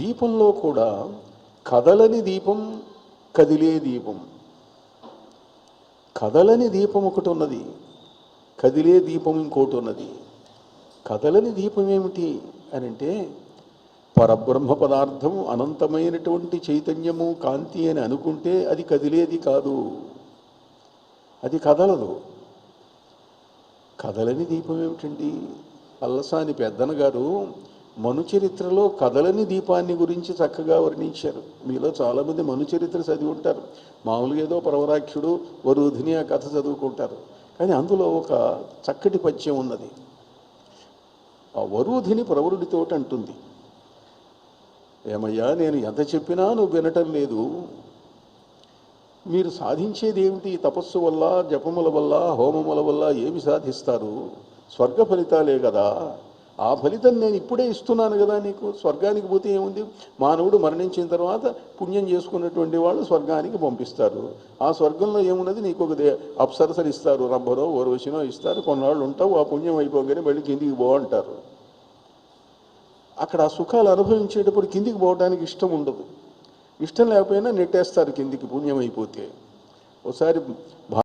దీపంలో కూడా కదలని దీపం కదిలే దీపం. కదలని దీపం ఒకటి ఉన్నది కదిలే దీపం ఇంకోటి ఉన్నది. కదలని దీపం ఏమిటి అని అంటే పరబ్రహ్మ పదార్థం అనంతమైనటువంటి చైతన్యము కాంతి అని అనుకుంటే అది కదిలేది కాదు. అది కదలదు. కదలని దీపం ఏమిటండి? పల్లసాని పెద్దన గారు మనుచరిత్రలో కదలని దీపాన్ని గురించి చక్కగా వర్ణించారు. మీలో చాలామంది మనుచరిత్ర చదివి ఉంటారు మామూలుగా ఏదో పరవరాక్షుడు వరుధిని ఆ కథ చదువుకుంటారు. కానీ అందులో ఒక చక్కటి పద్యం ఉన్నది. ఆ వరుధిని ప్రవరుడితోటి అంటుంది. ఏమయ్యా నేను ఎంత చెప్పినా నువ్వు వినటం లేదు. మీరు సాధించేది ఏమిటి? తపస్సు వల్ల జపముల వల్ల హోమముల వల్ల ఏమి సాధిస్తారు? స్వర్గ ఫలితాలే కదా. ఆ ఫలితం నేను ఇప్పుడే ఇస్తున్నాను కదా నీకు. స్వర్గానికి పోతే ఏముంది? మానవుడు మరణించిన తర్వాత పుణ్యం చేసుకున్నటువంటి వాళ్ళు స్వర్గానికి పంపిస్తారు. ఆ స్వర్గంలో ఏమున్నది? నీకు ఒక దే- అప్సరసలు ఇస్తారు. రబ్బరో ఓర్వశినో ఇస్తారు. కొన్నాళ్ళు ఉంటావు ఆ పుణ్యం అయిపోగానే మళ్ళీ కిందికి పో అంటారు. అక్కడ ఆ సుఖాలు అనుభవించేటప్పుడు కిందికి పోవడానికి ఇష్టం ఉండదు. ఇష్టం లేకపోయినా నెట్టేస్తారు కిందికి పుణ్యం అయిపోతే. ఒకసారి